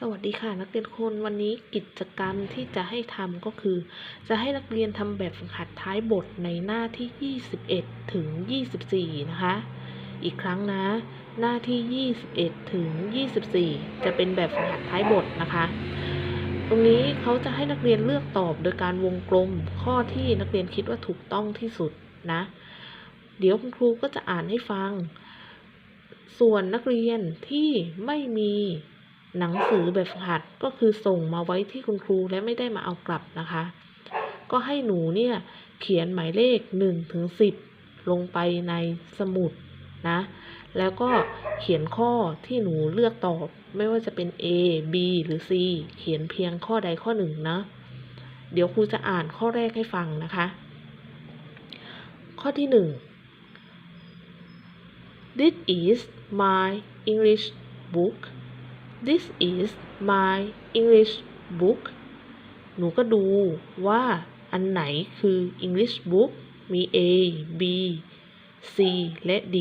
สวัสดีค่ะนักเรียนคนวันนี้กิจกรรมที่จะให้ทำก็คือ จะให้นักเรียนทำแบบฝึกหัดท้ายบทในหน้าที่ 21 ถึง 24 นะคะ อีกครั้งนะ หน้าที่ 21 ถึง 24 จะเป็นแบบฝึกหัดท้ายบทนะคะ ตรงนี้เขาจะให้นักเรียนเลือกตอบโดยการวงกลมข้อที่นักเรียนคิดว่าถูกต้องที่สุดนะ เดี๋ยวคุณครูก็จะอ่านให้ฟัง ส่วนนักเรียนที่ไม่มี หนังสือแบบฝึกหัดก็คือส่งมาไว้ที่คุณครูและไม่ได้มาเอากลับนะคะ ก็ให้หนูเนี่ยเขียนหมายเลข1ถึง10 ลงไปในสมุดนะ แล้วก็เขียนข้อที่หนูเลือกตอบ ไม่ว่าจะเป็น A B หรือ C เขียนเพียงข้อใดข้อหนึ่งนะ เดี๋ยวครูจะอ่านข้อแรกให้ฟังนะคะ ข้อที่หนึ่ง This is my English book This is my English book หนูก็ดูว่าอันไหนคือ English book มี A B C และ D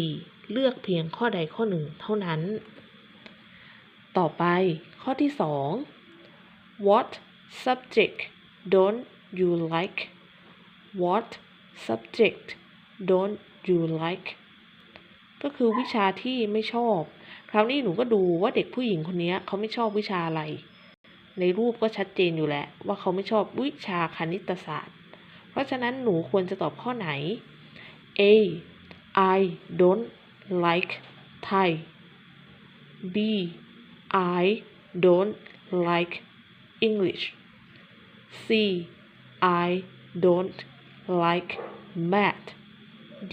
เลือกเพียงข้อใดข้อหนึ่งเท่านั้น ต่อไปข้อที่ 2 What subject don't you like What subject don't you like ก็คือวิชาที่ไม่ชอบ คราวนี้หนูก็ดูว่าเด็กผู้หญิงคนนี้เขาไม่ชอบวิชาอะไร ในรูปก็ชัดเจนอยู่แล้วว่าเขาไม่ชอบวิชาคณิตศาสตร์ เพราะฉะนั้นหนูควรจะตอบข้อไหน A I don't like Thai B I don't like English C I don't like math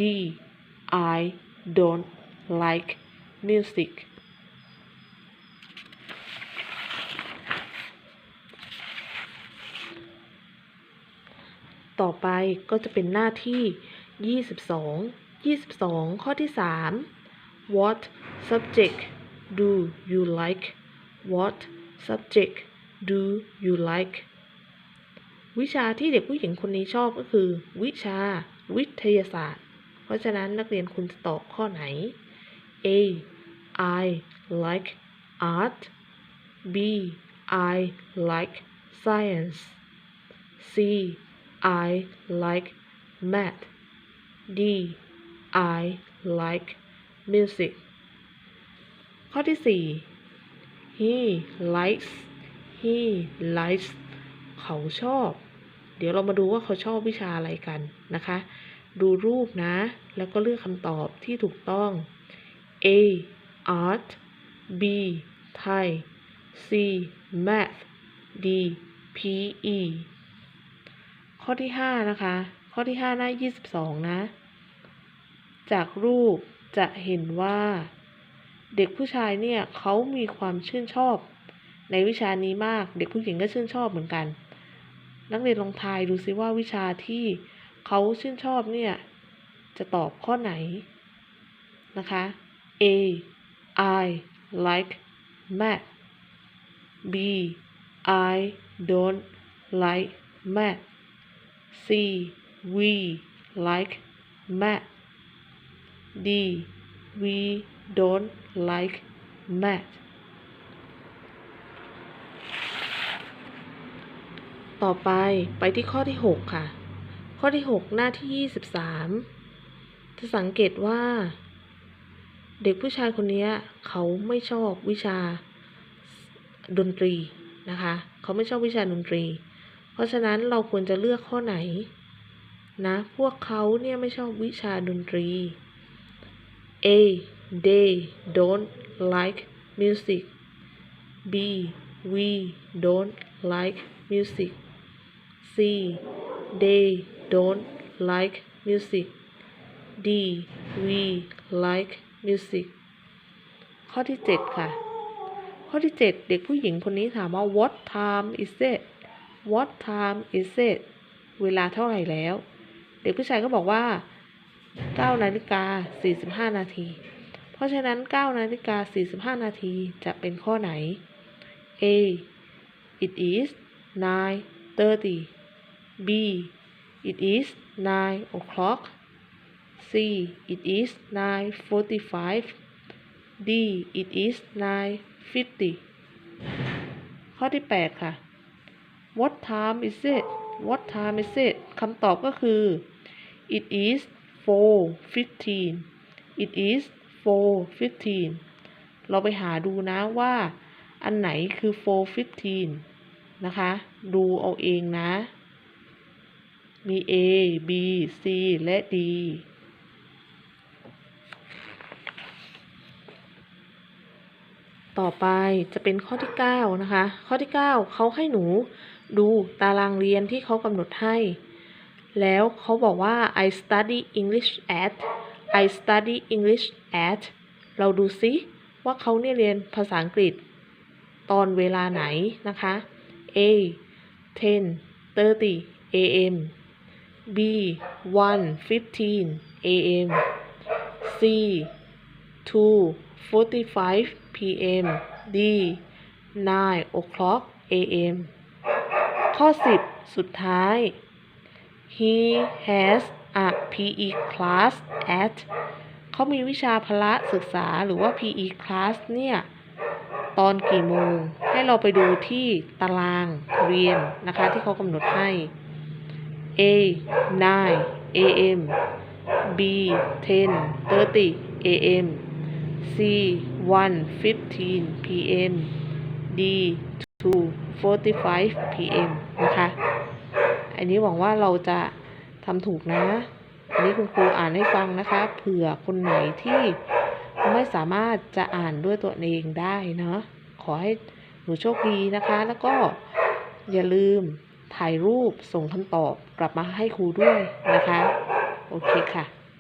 D I don't like music ต่อไปก็จะเป็นหน้าที่ 22 22 ข้อที่ 3 What subject do you like What subject do you like วิชาที่เด็กผู้หญิงคนนี้ชอบก็คือ วิชา วิทยาศาสตร์ เพราะฉะนั้นนักเรียนคุณจะตอบข้อไหน A I like art B I like science C I like math D I like music ข้อที่ 4 he likes he likes เขาชอบ เดี๋ยวเรามาดูว่าเขาชอบวิชาอะไรกันนะคะ ดูรูปนะ แล้วก็เลือกคำตอบที่ถูกต้อง A art B Thai C math D PE ข้อที่5นะคะ ข้อที่5หน้า22นะ จากรูปจะเห็นว่า เด็กผู้ชายเนี่ยเขามีความชื่นชอบ ในวิชานี้มาก เด็กผู้หญิงก็ชื่นชอบเหมือนกัน นักเรียนลองทายดูซิว่าวิชาที่เขาชื่นชอบเนี่ย จะตอบข้อไหนนะคะ A I like math B I don't like math C we like math D we don't like math ต่อไปไปที่ข้อที่ 6 ค่ะ ข้อที่ 6 หน้าที่ 23 จะสังเกตว่า เด็กผู้ชายคนนี้เขาไม่ชอบวิชาดนตรีนะคะ เขาไม่ชอบวิชาดนตรี ราะฉะนั้นเราควรจะเลือกข้อไหนนะพวกเขาเนี่ยไม่ชอบวิชาดนตรี A they don't like music B we don't like music C they don't like music D we like music ข้อที่ 7 ค่ะ ข้อที่ 7 เด็กผู้หญิงคนนี้ถามว่า what time is it what time is it เวลาเท่าไหร่แล้ว เด็กผู้ชายก็บอกว่า9นาฬิกา45 นาที เพราะฉะนั้น9นาฬิกา45 นาทีจะเป็นข้อไหน A it is 9:30 B it is 9 o'clock C it is 9:45 D it is 9:50 ข้อที่ 8 ค่ะ What time is it What time is it คำตอบก็คือ It is 4:15 It is 4:15 เราไปหาดูนะว่าอันไหนคือ 4:15 นะคะ ดูเอาเองนะ มี A B C และ D ต่อไปจะเป็นข้อที่ 9 นะคะ ข้อที่ 9 เขาให้หนู ดูตารางเรียนที่เขากำหนดให้ แล้วเขาบอกว่า I study English at I study English at เราดูซิว่าเขาเนี่ยเรียนภาษาอังกฤษ ตอนเวลาไหนนะคะ A 10:30 a.m. B 1:15 a.m. C 2:45 p.m. D 9 o'clock a.m. ข้อ 10 สุดท้าย He has a PE class at เขามีวิชาพละศึกษาหรือว่า PE class เนี่ย ตอนกี่โมง ให้เราไปดูที่ตารางเรียนนะคะที่เขากำหนดให้ A 9 a.m. B 10:30 a.m. C 1:15 p.m. D 2:45 p.m. นะคะ อันนี้หวังว่าเราจะทำถูกนะ อันนี้คุณครูอ่านให้ฟังนะคะ เผื่อคนไหนที่ไม่สามารถจะอ่านด้วยตัวเองได้เนาะ ขอให้หนูโชคดีนะคะ แล้วก็อย่าลืมถ่ายรูปส่งคำตอบกลับมาให้ครูด้วยนะคะ โอเคค่ะ